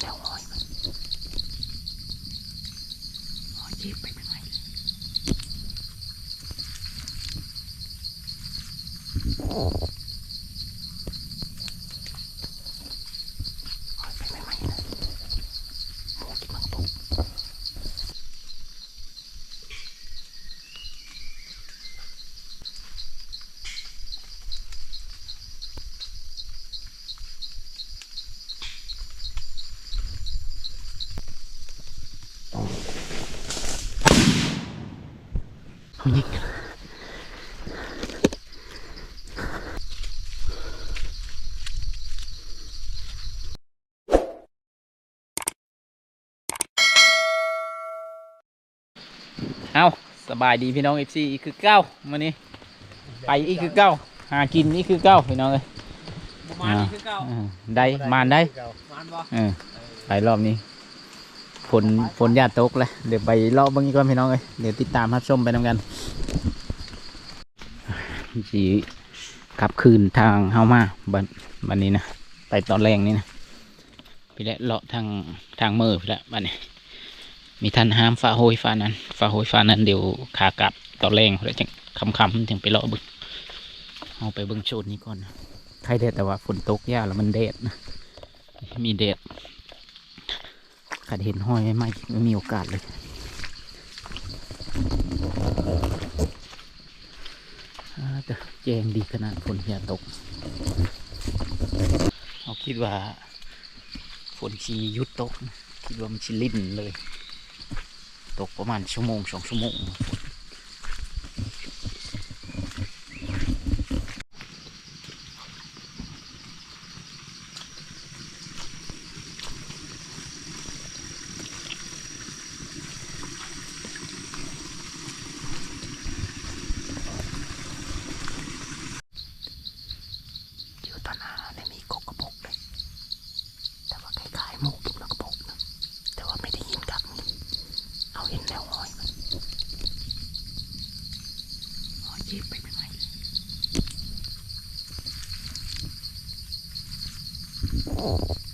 แนวหอยมันหอยจีบไปไม่ไหวเลยห้อยไปไม่ไหวเลยหมูกินมังปุก เขายิงกัน เอาสบายดีพี่น้องเอฟซีอีกคือเก้าวันนี้ไปอีกคือเก้าหากินนี่คือเก้าพี่น้องเลยประมาณนี้คือเก่าอ่าได้มานได้ประมาณบ่เออไปรอบนี้ฝนฝนหยาตกเลยเดี๋ยวไปรอบเบางอีกก่อนพี่น้องเลยเดี๋ยวติดตามรับชมไปนำกันสีขับคืนทางเฮามาบันบันนี้นะไปตอนแรงนี่นะพี่แหละเลาะทางทางมือพี่แหละบันนี้ มีทันห้ามฟ้าโหยฟ้านั้นฟ้าโหยฟ้านั้นเดี๋ยวขากลับต่อแรงพี่แหละจังคำคำถึงไปเลาะบึงเอาไปเบิ่งโชดนี้ก่อนใครเด็ดแต่ว่าฝนตกยากแล้วมันเด็ดนะมีเด็ดขัดเห็นห้อยไม่ไหมไม่มีโอกาสเลยอ่าแจงดีขนาดฝนอย่าตกเอาคิดว่าฝนชียุดตก คิดว่ามันชิลิ่นเลย ตกประมาณชั่วโมงสองชั่วโมงฝน Oh.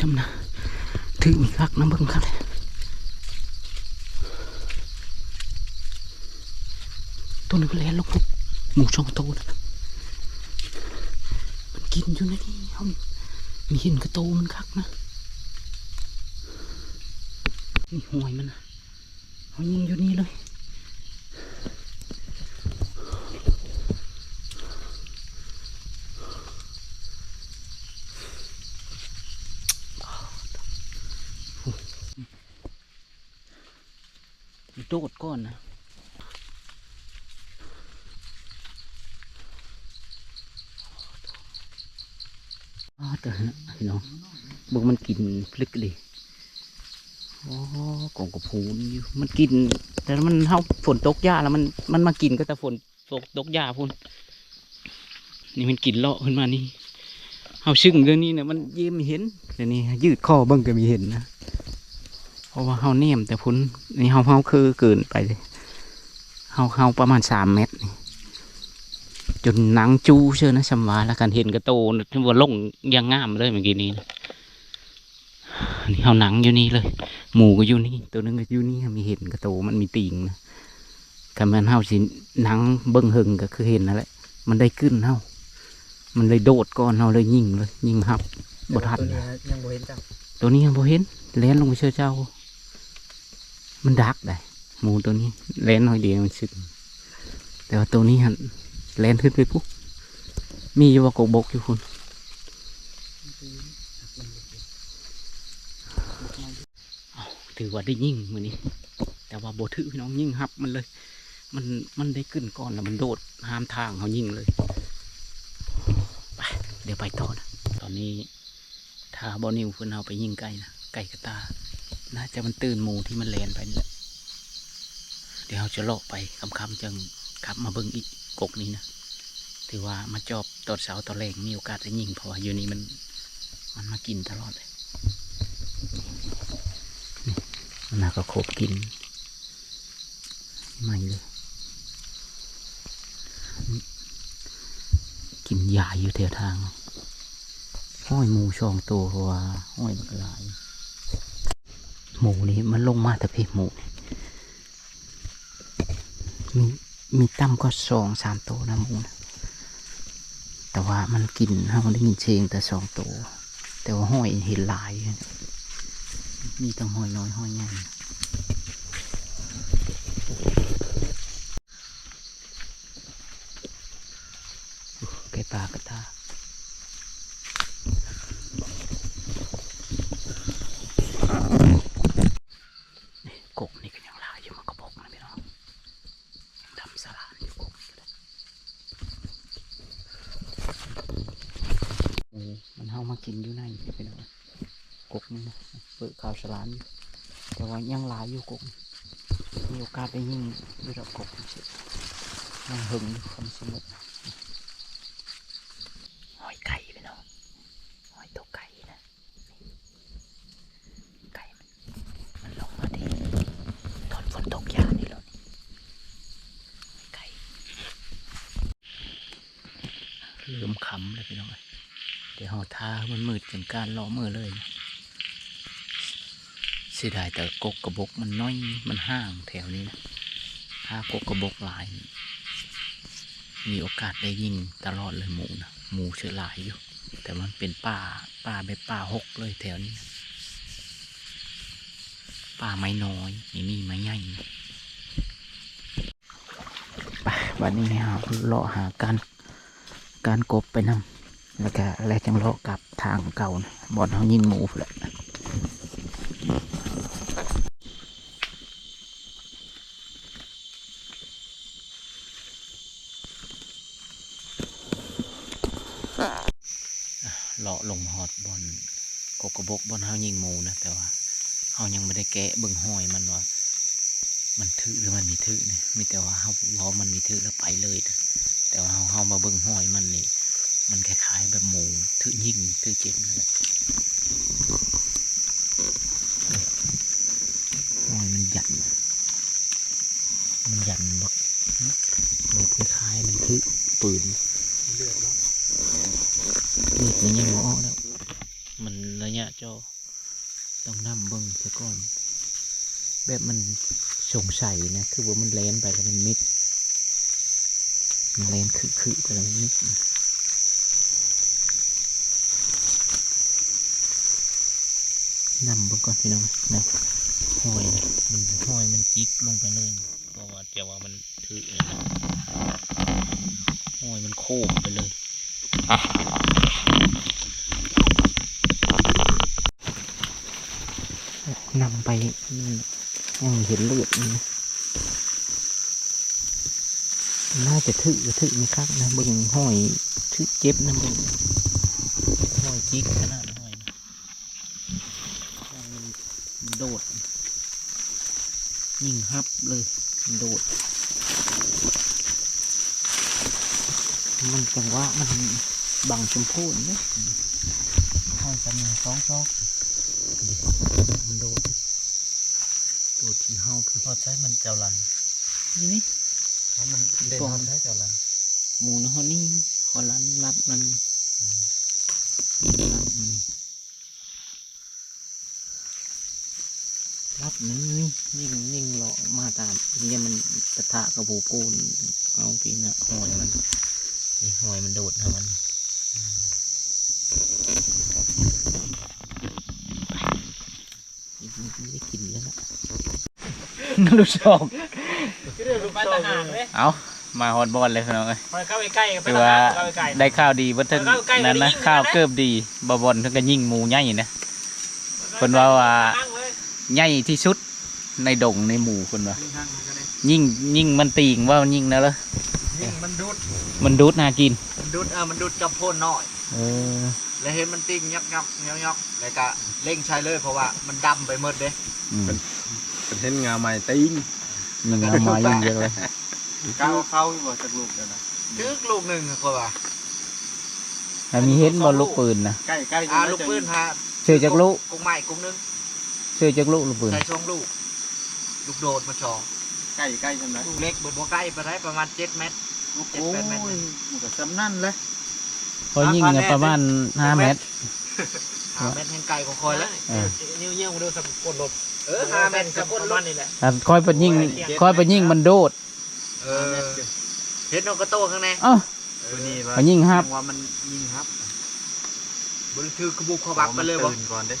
ช่ำนะถึงมีคักน้ำเบิ่งคักเลยตัวนึงแล่นลงปุ๊บหมูช่องโตนะมันกินอยู่นะนี่เอามีเห็นกระโตมันคักนะนี่หวยมันนะเอายิงอยู่นี่เลย โดด ก่อนนะอ๋อแต่พี่น้องบิ่งมันกินพลิกเลยอ๋อกองกระพูนอยู่มันกิน แต่มันเฮาฝนตกหญ้าแล้วมันมันมากินก็แต่ฝนตกตกหญ้าพุ่นนี่มันกินเลาะขึ้นมานี่เฮาซึ่งเรื่องนี้เนี่ยมันเยี่ยมเห็นเดี๋ยวนี้ยืดคอเบิ่งก็มีเห็นนะ เพราะว่าเฮาเนียมแต่พุ่นนี่เฮาเฮาคือเกินไปเลยเฮาเฮาประมาณสามเมตรนี่จนหนังจูเชื่อนะชำวาแล้วกันเห็นกระโตนที่ว่าลงอยังงามเลยเมื่อกี้นี้นะนี่เฮาหนังอยู่นี่เลย หมูก็อยู่นี่ ตัวนึงก็อยู่นี่มีเห็นกระโตมันมีติ่งนะกันมันเฮาสิหนังเบิ้งหึงก็คือเห็นนั่นแหละ มันได้ขึ้นเฮามันเลยโดดก่อนเฮาเลยยิงเลย ยิงหับบ่ทันตัวนี้ยังบ่เห็นจ้ะตัวนี้ยังบ่เห็นแล่นลงไปเชื่อเจ้า มันดักได้หมูตัวนี้แล่นหน่อยเดียวมันสึกแต่ว่าตัวนี้หันแล่นขึ้นไปปุ๊บมีอยู่ว่ากกบกอยู่คุณถือว่าได้ยิงมือนี้ แต่ว่าโบถือพี่น้องยิงหับมันเลย มันมันได้ขึ้นก่อนแล้วมันโดดห้ามทางเขายิงเลยไปเดี๋ยวไปต่อนะตอนนี้ถ้าบอนิวเพื่อนเอาไปยิงไก่นะไก่กระตา น่าจะมันตื่นหมูที่มันแลนไปนี่แหละ เดี๋ยวเราจะเลาะไปคำคำๆจังขับมาเบิ่งอีกกกนี้นะ ถือว่ามาจอบตอนเสาตอนแรงมีโอกาสได้ยิงเพราะว่าอยู่นี่มันมันมากินตลอดเลยนี่มันน่าก็โคบกินไม่เลยกินยาอยู่แถวทางห้อยมูช่องโตเพราะว่าห้อยมันหลาย หมูนี่มันลงมาแต่เพหมูมีมีตั้มก็สองสามโตวนะหมูนะแต่ว่ามันกินถ้ามันได้ยินเชงแต่สองโตวแต่ว่าห้อยเห็นหลายอยู่เนี่ยมีตั้งห้อยน้อยห้อยใหญ่โอ้ไก่ปลากระตา กบนี่ก็ยังหลายอยู่มันก็บอกนะพี่น้องยังทำสลาอยู่กบนี่ก็ได้โอ้มันเข้ามากินอยู่ในนี่พี่น้องกบนี่นะเปิดข่าวสลานอยู่แต่ว่า ยังหลายอยู่กบมีโอกาสได้ยิงด้วยดอกกบนี่สิยังหึงอยู่คำสมุดหอยไก่พี่น้องหอยตัวไก่นะไก่มันมันลงมาที่ตอนฝนตกยานี่เลยไก่เริ่มคำเลยพี่น้องเอ้ยเดี๋ยวหอท้ามันมืดจนการล้อมือเลยนะเสียดายแต่กกกระบกมันน้อยมันห่างแถวนี้นะถ้ากกกระบกหลาย มีโอกาสได้ยิงตลอดเลยหมูนะหมูเชื้อหลายอยู่ แต่มันเป็นป่าป่าแบบป่าหกเลยแถวนี้นะป่าไม้น้อยนี่มีไม้ใหญ่นะวันนี้ครับเลาะหาการการกบไปนำแล้วก็แล้วจังเลาะกลับทางเก่านะบอนเขายิงหมูแหละ เลาะลงหอดบอนกกกระบกบอนเฮายิงมูนะ แต่ว่าเฮายังไม่ได้แกะเบิ่งห้อยมันว่ามันถือหรือมันมีถือเนี่ยมีแต่ว่าเฮาล้อมันมีถือแล้วไปเลยนะแต่ว่าเฮาเฮามาเบิ่งห้อยมันนี่มันคล้ายๆแบบหมูถือยิ่งถือเจ็บนั่นแหละ ปืน เลือดแล้ว นี่มันยังบ่ออกแล้วมันระยะจอต้องนำเบิ่งซะก่อน แบบมัน สงสัยนะ คือว่ามันแลนไปแล้วมันมิด มันแลนคือคือไปแล้วมันมิดนำเบิ่งก่อนพี่น้องนะห้อยนะมันห้อยมันจิกลงไปเลยนะเพราะว่าจะว่ามันถือเลยนะห้อยมันโค้งไปเลยนำไปยังเห็นเลือดอยู่นะ น่าจะถึกจะถึกไม่คักนะเบึงห้อยถึกเจ็บนะเบึงห้อยจิกขนาดห้อยนะมันมันโดด ยิงฮับเลยมันโดด มันจังหวะมันบังชมพูนะห้อยกันหนึ่งสองสองมันโดด โดดที่เฮาพี่พอใช้มันเจ้าลันนี่นี่เพราะ มันเด่นฟองทำได้เจ้าลันหมูนะเฮานี่ขอรันรัดมันรัดมันรัดมันนี่ยิ่งยิ่งเลาะมาตามเนี่ยมันกระทะกระโบโกนเอาพี่นะหอยมันนี่หอยมันโดดนะมันนี่มันไม่ได้กินแล้วล่ะลูกชอบ คือเรื่องไปทหารเลยเอามาฮอดบอลเลยพี่น้องเอ้ยพอเข้าไปใกล้ไปคือทว่าหารเข้าไปใกล้ ได้ข้าวดีเบ่ทันเข้าใกล้นั้นไม่ได้นะยิงข้าวนะเกิบดีบ่บอลเพิ่นก็ยิงหมูใหญ่นะ เพิ่นว่าว่านั่งเลยใหญ่ที่สุดในดงในหมู่เพิ่นว่ายิงทางมันก็ได้ยิ่งยิ่งมันตีงว่ามันยิ่งนะเลยยิงมันดูดมันดูดน่ากินมันดูดเออมันดูดกับโพนน้อย เออแล้วเห็นมันติ้งยักยักยักยักแล้วก็เร่งใช้เลยเพราะว่ามันดำไปหมดเด้อืม เป็นเห็นงาใหม่ติ้ง มันเอามายิ่งเยอะเลยก้าวเข้าบ่จากลูกกันนะทึกลูกหนึ่งเขาว่าแต่มีเห็นบอลลูกปืนนะใกล้ใกล้อ่าลูกปืนพาเชื่อจากลูกกุ้งใหม่กุ้งหนึงเชื่อจากลูกลูกปืนใส่ช่องลูก ลูกโดดมาชองใกล้ใกล้ใช่ไหมลูกเล็กเบิดบัวใกล้ไปได้ประมาณเจ็ดเมตรโอ้เจ็ดแปดเมตรยมันก็สำนั่นเลยพอยิ่งเนี่ยประมาณห้าเมตร ห้าเมตรแห่งไกลของคอยแล้วเออ นิ้วเยี่ยมดูสับกดลบเออห้าเมตรกับปก้นระรมาถณนี้แหละแต่คอยไปยิ่งคอยไปยิ่งมันโดด เออเห็นนกกระโตข้างในเอ้า ตัวนี้ว่ามันยิงฮับ ว่ามันยิงฮับบนคือกระบุกเขาบักไปเลยบ่ตื่นก่อนเด้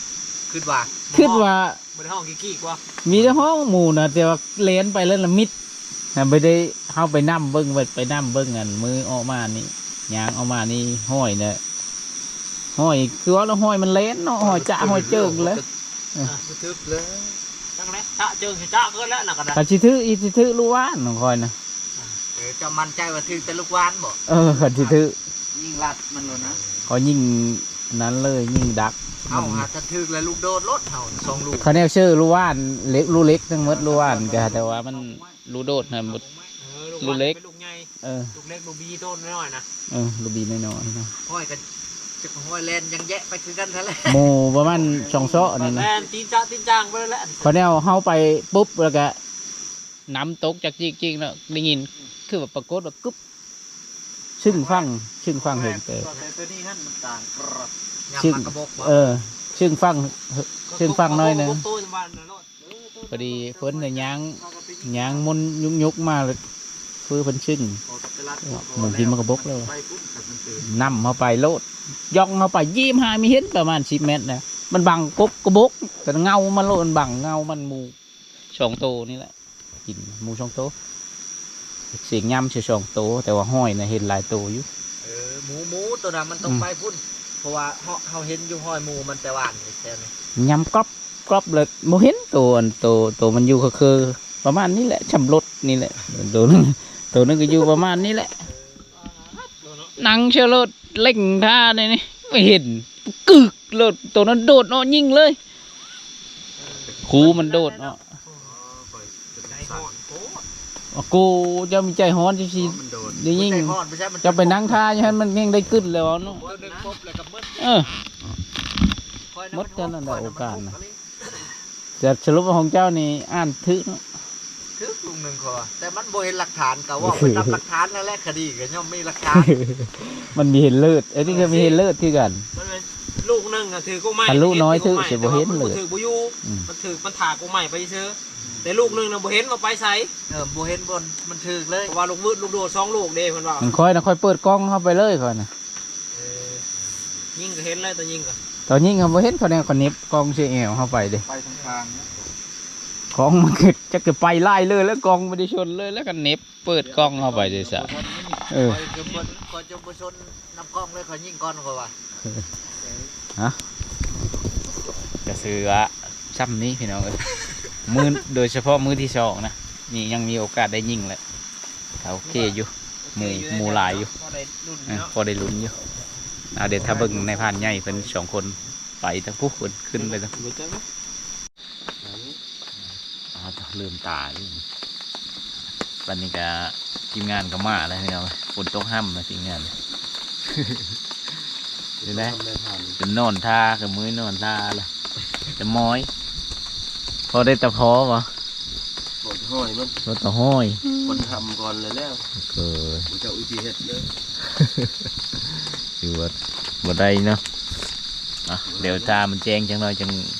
ขึ้นว่าคิดว่ามันห้องกี่กี่กว่ามีแต่ห้องหมู่นะแต่ว่าเลนไปแล้วละมิดนะไม่ได้เข้าไปนั่มเบิ้งไปไปนั่มเบิ้งกันมือออกมานี่ยางออกมานี่ห้อยเนี่ย ห้อยคือว่าเราห้อยมันเลนเนาะห้อยจ่าห้อยเจิงเลยทึกเลยตั้งแต่ชะเจิงชะเกินแล้วนะกระดาษกะชิถืออีสิถือรู้ว่านของคอยนะเออจะมั่นใจว่าทึกแต่ลูกวานบ่เออกะชิถือยิงลัดมันเลยนะเขายิ่งนั้นเลยยิ่งดักเอาหาถ้าทึกแล้วลูกโดดรถเห่าสองลูกเขาแนวชื่อรู้ว่านเล็กรู้เล็กทั้งหมดรู้ว่านกะแต่ว่ามันรู้โดดนะหมดเออลูกเล็กเป็นลูกใหญ่เออลูกเล็กลูกบีต้นน้อยๆนะเออรูบีน้อยๆนะห้อยกัน จะห้อยแลนยังแยะไปคือกันซะแล้วหมู่ประมาณสองเซาะนี่นะแลนตีนจ้าตีนจางไปเลยแหละพอแนวเข้าไปปุ๊บแล้วก็น้ำตกจากจริงๆแล้วได้ยินคือแบบปรากฏว่ากึ๊บซึ่งฟังซึ่งฟังเห็นเตแต่ตัวนี้ฮั่นมันต่างกรอบยำซึ่งมากระบอกบ่เออ ซึ่งฟังซึ่งฟังน้อยนะกตู้บ้านนะโลดเออตู้พอดีเพิ่นเนี่ยยางยางมนยุกยุกๆมาเลยคือเพิ่นซึ่งหมูกินมันก็บกแล้วไปปุ๊บครับมั นตื่นนำเข้าไปโลดย่องเข้าไปยี่มหามีเห็นประมาณสิบเมตรนะมันบังกบกระบกแต่เงามันโลดมันบังเงามันหมูสองโตวนี่แหละกินหมูสองโตวเสียงย่ำเสียสองโตวแต่ว่าห้อยนะเห็นหลายโตวอยู่เออหมูหมูตัวนั้นมันต้องอืมไปพุ่นเพราะว่าเฮาเฮาเห็นอยู่ห้อยหมูมันแต่ว่านนี่แต่นี่ยำกรอบกรอบเลยโมเห็นตัวอันตัวตัวมันอยู่ก็คือประมาณนี้แหละชำรถนี่แหละตัวนึงตัวนึงก็อยู่ประมาณนี้แหละ หนังเชลรถเล่งท่าเนี่ยนี่ไม่เห็นกึกเลยตัวนั้นโดดเนาะยิงเลยครูมันโดดเนาะโกูจะมีใจฮ้อนจะสิดนได้ยิงใจฮ้อนไม่ใช่มันจะไปนั่งท่าอย่างนั้นมันยังได้ขึ้นแล้วเนาะตัวหนึงครบแล้วก็มืดเออคอยมดกันนั่นแหละคยโอกาสนะมัทุกข์แต่สรุปว่าของเจ้านี่อ่านทึกเนาะ ทึกลุงหนึ่งเขาว่าแต่มันบ่เห็นหลักฐานก็ว่าไปตามหลักฐานนั่นแหละคดีก็ย่อมมีหลักฐานมันมีเห็นเลือดไอ้นี่ก็มีเห็นเลือดที่กันมันเป็นลูกหนึงอะถือกูใหม่ถ้าลูกน้อยถือถืสิบ่เห็นเลยแต่ว่ามัถือบ่อยู่อืมมันถือมันถากกูใหม่ไปซื้อแต่ลูกหนึงน่ะบ่เห็นว่าไปไสเออบ่เห็นบนมันถึกเลยเพราะว่าลูกวืดลูกโดดสองลูกเด้เพิ่นว่ามันค่อยนะค่อยเปิดกล้องเข้าไปเลยก่อนนะเออยิงก็เห็นเลยแต่ยิงก็ตอนนี้เขาบ่เห็นเขาเนี่ยเขาเน็บกล้องเสียแอวเข้าไปเด้ไปทางทางเนี่ย กล้องมันคือจะเกิดไปไล่เลยแล้วกล้องไม่ได้ชนเลยแล้วก็เน็บเปิดกล้องเข้าไปเลยสะเออคอยจะบ่คอยจะบ่ชนน้ำกล้องเลยคอยยิงก่อนเขาว่าจะซื้ออะซ้ำนี้พี่น้องเอ้ยมือโดยเฉพาะมือที่สองนะนี่ยังมีโอกาสได้ยิงแหละโอเคอยู่หมู่หมู่หลายอยู่พอได้รุ่นเออเนาะพอได้ลุ้นอยู่เอาเดี๋ยวถ้าเบิ่งในผ่านใหญ่เป็นสองคนไปทั้งผู้คนขึ้นไปทั้ง รู้จักไหมอ๋อลืมตาดิวันนี้ก็ทีมงานก็มาแล้วพี่น้องฝนตกห้ำมาทีมงานเดี๋ยวนะทำได้ทันจะนอนท่ากับมือนอนท่าเลยจะม้อย พอได้ตะพอวะกดห้อยมันรถตะห้อยคนทำก่อนเลยแล้วเกิดผมจะอุทิเฮ็ดเลยอยู่ว่าบ่ได้เนาะอะเดี๋ยวตามันแจ้งจังหน่อยจัง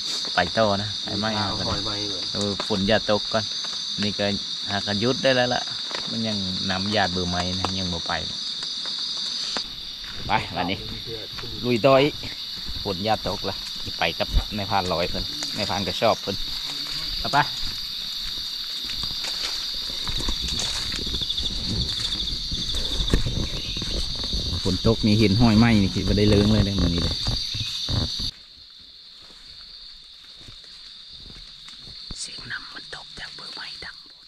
ไป ต่อนะไปไหมเอาเอาหก็อยได้ใบก่อนเออฝนอย่าตกก่อนนี่ก็หากันหยุดได้แล้วล่ะ มันยังนำญาติเบอร์ไม้นะยังบ่ไป ไปวันนี้ ลุยต่ออีกฝนอย่าตกละสิไปกับในายพรานลอยเพิ่นในายพรานก็ชอบเพิ่นเอาไปฝนตกนี่เห็นห้อยไม้นี่คิดว่าได้เลื้งเลยในมือนี้เลยเสียงน้ำมันตกจากเบอร์ไม้ดังบน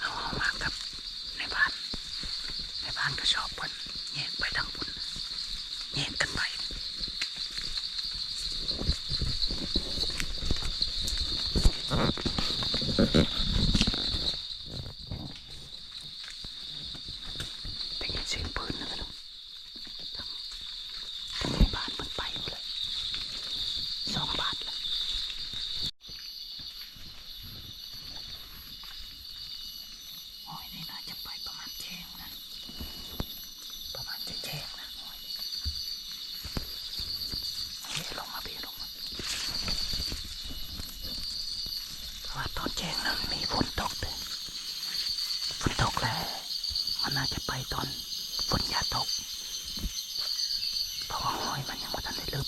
เอาเอามากับในายพรานในายพรานก็ชอบเพิ่นแยกไปทางบนแยกกันไป ได้ยินเสียงปืนนะพี่น้องทางทางในบ้านมันไปหมดเลยสองบาทเลยโอ้ยนี่น่าจะไปประมาณแจ้งนะ ประมาณจะแจ้งนะโอ้ยเฮ้ยลงมาพี่ลงมาเพราะว่าตอนแจ้งนั้นมีฝนตกเลยฝนตกแล้ว มันน่าจะไปตอนฝนอย่าตก เพราะว่าห้อยมันยังไม่ทันได้ลึก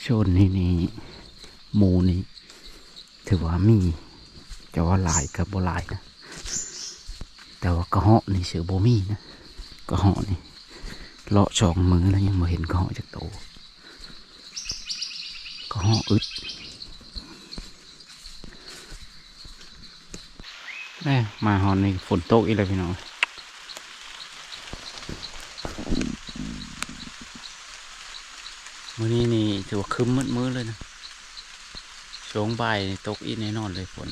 โซนนี้นี่หมูนี่ถือว่ามีจะว่าหลายกับบ่หลายนะ แต่ว่ากระ เสือโบมีนะกระเหาะนี่เลาะสองมือแล้วยังม่เห็นกระเหาะจากโตก็ห้ออึดแม่มาหอนนี่ฝนตกอีกเลยพี่น้องมื้อนี้นี่ถือว่าคึ้มมืดมือเลยนะช่วงบ่ายตกอีกแน่นอนเลยฝน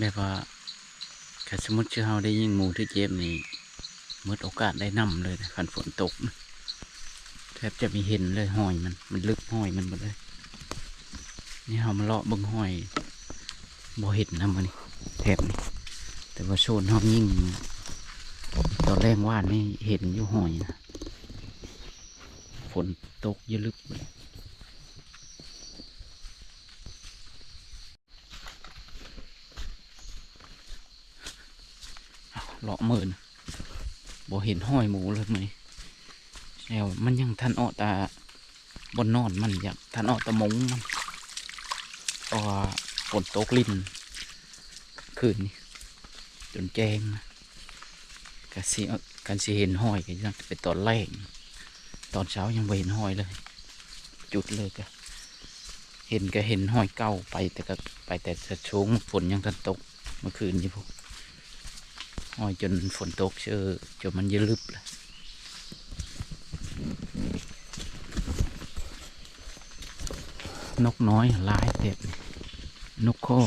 แบบว่า ถ้าสมมติเชื่อเฮาได้ยิงหมูที่เจ็บนี่หมดโอกาสได้นำเลยนะคันฝนตกแทบจะไม่เห็นเลยห้อยมัน มันลึกห้อยมันหมดเลย นี่เรามาเลาะบิ่งห้อยบ่เห็นนะมันนี่แทบนี่แต่ว่าโซนห้องยิ่งตอนแรกว่านี่เห็นอยู่ห้อยนะฝนตกเยอะลึกเลย เอาเลาะมือนบ่เห็นห้อยหมูเลยมั้ยแล้วมันยังทันออตาบนนอนมันอยากทันออตะมงมันเพราะว่าฝนตกลินคืนนี้จนแจ้งนะกันสิกันสิเห็นห้อยกันยังเป็นตอนแรกตอนเช้ายังไม่เห็นห้อยเลย จุดเลยก็เห็นก็เห็นห้อยเก่าไปแต่ก็ไปแต่สะชงฝนยังทันตกเมื่อคืนนี้พวก ห้อยจนฝนตกเชื่อจนมันเยอะลึบเลยนกน้อยลายเต็มนกข้อ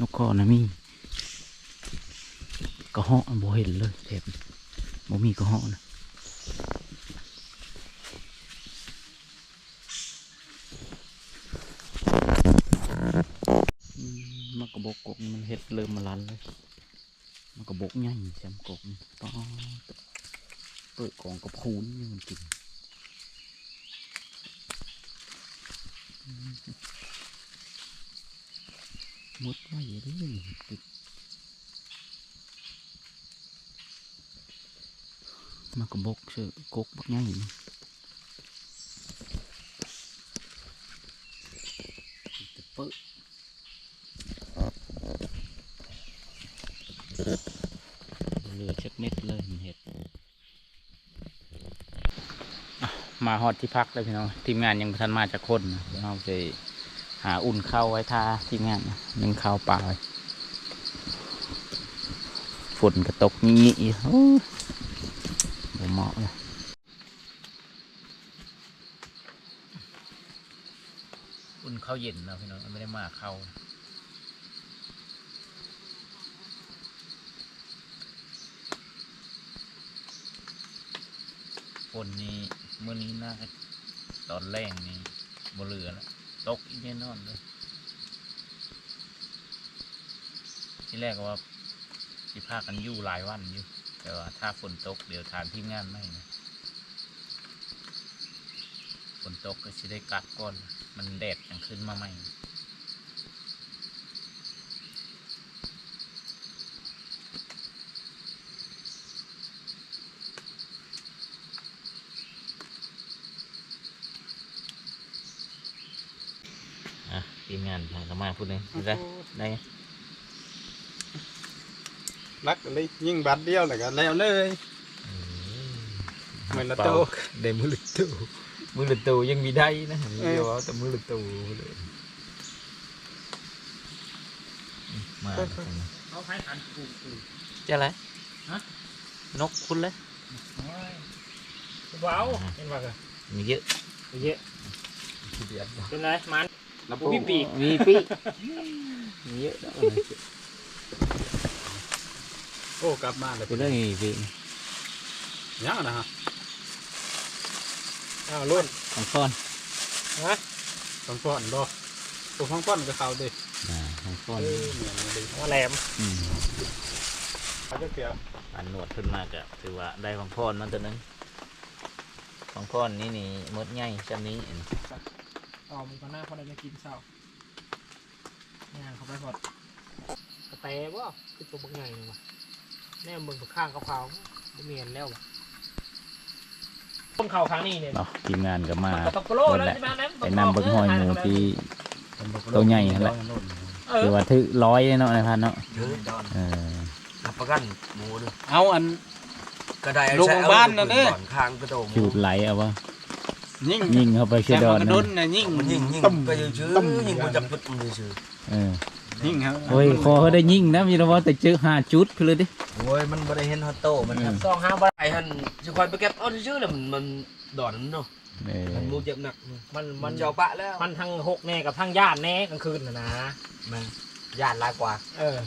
นกข้อนะมีกระเหาะบ่เห็นเลยแถบบ่มีกระเหาะนะอืมมันกระบอกกกมันเห็ดเริ่มมาลันเลย มันก็บกใหญ่แซมกบต้องเปิดกองกับคูนนี่มันริงมุดว่าอย่างนี้ติงมันก็บกเชื่อกบง่ายเปิด เหลือชักเม็ดเลยเห็ดมาฮอดที่พักเลยพี่น้องทีมงานยังทันมาจากคนนะเราจะหาอุ่นเข้าไว้ทาทีมงานนึ่งข้าวเปล่าฝนก็ตกงี้งี้โอ้เหมาะเลยอุ่นข้าวเย็นนะพี่น้องไม่ได้มาเข้าวฝ นนี้เมื่อนี้น่าจะตอนแรกนี่บ่เหลือแล้วตกอีกแน่นอนเลยที่แรกว่าสิพากันอยู่หลายวันอยู่ แต่ว่าถ้าฝนตกเดี๋ยวทานทีมงานไม่นะฝนตกก็สิได้กลับก่อน มันแดดยังขึ้นมาใหม่ อะ ทีมงานพากันมาพูดหนึ่งได้ได้รักเลยยิงบัตรเดียวเลยก็แล้วเลยเหมือนละโตได้มือลุตูมือลุตูยังมีได้นะมีเดียวเอาแต่มือลุตูเลยมาเอาให้หันกูกูจะอะไรนกคุณเลยว้าวเห็นว่ากันมีเยอะเยอะเป็นไรมัน แล้วพี่ปีก มีปีกมีเยอะแล้วโอ้กลับมาเลยเป็นเรื่องมีปีกยังนะฮะอ้าวรุ่นของซ่อนฮะฟังป้อนบ่ตัวฟังป้อนกับเขาดิอ่าของซ่อนเออเหมือนมันดีมาแหลมอืมเขาจะเกี่ยวอันหนวดขึ้นมากะถือว่าได้ของพรมันตัวหนึงของพรนี่นี่มดใหญ่จำนี้ ต่อมันก็หน้าพอได้จะกินเศร้าย่างเข้าไปพอดกระแตบ่คือตัวบักใหญ่นี่วะแน่มึงข้างขาวๆไม่เมียนแล้ววะต้มเข่าครั้งนี้เนี่ยเนาะทีมงานก็มาตกกโลแล้วใช่ไหมนั้นไปนำเบิ้งหอยหมูที่ตัวใหญ่นั่นแหละเออคือว่าถือร้อยเนาะในพันเนาะเฮ้ยดอนเออรับประกันหมูด้วยเอาอันก็ได้ลงบ้านน่ะเด้ก่อนข้างกระโดดจูดไหลเอาวะ ยิงยิงเข้าไปเชื่อแค่ดอมันนกระนะ ดุนนะยิงมันยิงยิงตึ้มไปชื่อตึ้มยิงมันจับปุ๊บมันชื่อเออยิงครับโอ้ยคอเขาได้ยิงนะมีระวังแต่เจอห้าจุดไปเลยดิโอ้ยมันไม่ได้เห็นฮอตโต้มันครับซองห้าบาทไอ้ฮันจะคอยไปเก็บเอาชื่อเลยมันมันดอนนั่นเนาะเออมันมูเจ็บหนักมันมัมันนเจ้าปะแล้วมันทั้งหกแน่กับทั้งย่านแน่กลางคืนนะนะมันยานลายกว่าเออ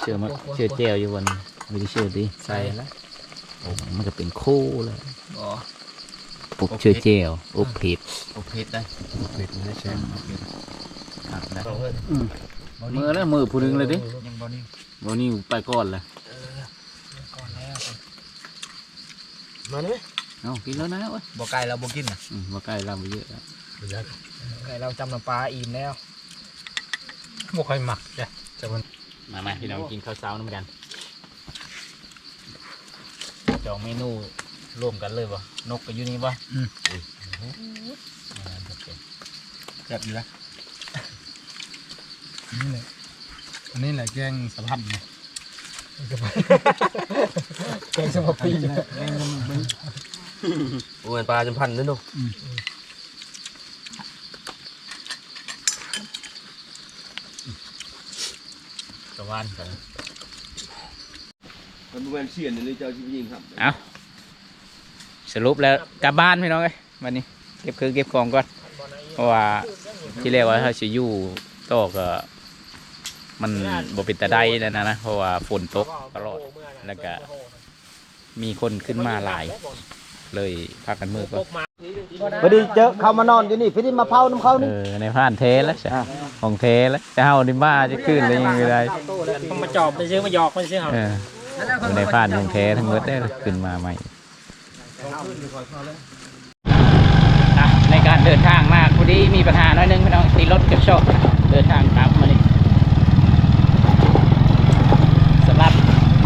เชื่อมาเชื่อแจวอยู่วันไม่ได้เชื่อดิใส่แล้วโอ้ มันก็เป็นคู่เลยอ๋อปุกเชื่อแจวอุบผิดโอเคได้โอเคได้ใช่หักนะเราเฮ้ยมือแล้วมือผู้หนึงเลยดิยังบอลนี่บนี่ไปก่อนเลยก่อนแล้วมาเลยเอากินแล้วนะเว้ยบ่ไก่เราบ่กินนะอืมว่าใกล้เราไปเยอะแล้วไก่เราจำน้ำปลาอิ่มแล้วบ่ค่อยหมักจ้ะจะมันมามาพี่น้องกินข้าวเช้าน้ำกัน จองเมนูรวมกันเลยป่ะนกก็อยู่นี่ป่ะแซ่บอยู่แล้วนี่แหละอันนี้แหละแกงสะพันนะแกงสมปีนี่แหละแกงสะพันโอ้ยปลาจำพันนั่นเนาะกระวานกัน มันเป็นเสียนเลยเจ้าชีวิตยิงครับเอาสรุปแล้วกลับบ้านพี่น้องเอ้ยวันนี้เก็บคือเก็บของก่อนเพราะว่าที่แรกว่าถ้าจะอยู่ต่อก็มันบ่เป็นตะได้แล้วนะนะเพราะว่าฝนตกตลอดแล้วก็มีคนขึ้นมาหลาย เลยพากันมือก่อนพอดีเจอเขามานอนอยู่นี่พี่นี่มาเผาน้ำเขาเอนี่อในผ่านเทแล้วจ้ะของเทแล้วจะเฮาดิบ้าจะขึ้นเลยยังไงได้ต้องมาจอบไปซื้อมาหยอกไปซื้อเขาเอออยู่ ในฟาดวงแท้ทั้งเมดได้ขึ้นมาใหม่ในการเดินทางมากพอดีมีปัญหาหน่อยนึงพี่น้องตีรถเก็บโชคเดินทางกลับมาเลยสำหรับ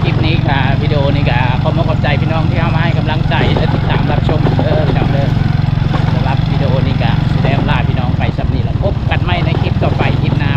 คลิปนี้ค่ะวิดีโอนี้ค่ะขอบคุณขอบใจพี่น้องที่เข้ามาให้กำลังใจและติดตามรับชมเออพี่น้องเด้อสำหรับวิดีโอนี้ค่ะแสดงลาพี่น้องไปสัปนี้แล้วพบกันใหม่ในคลิปต่อไปคลิปหน้า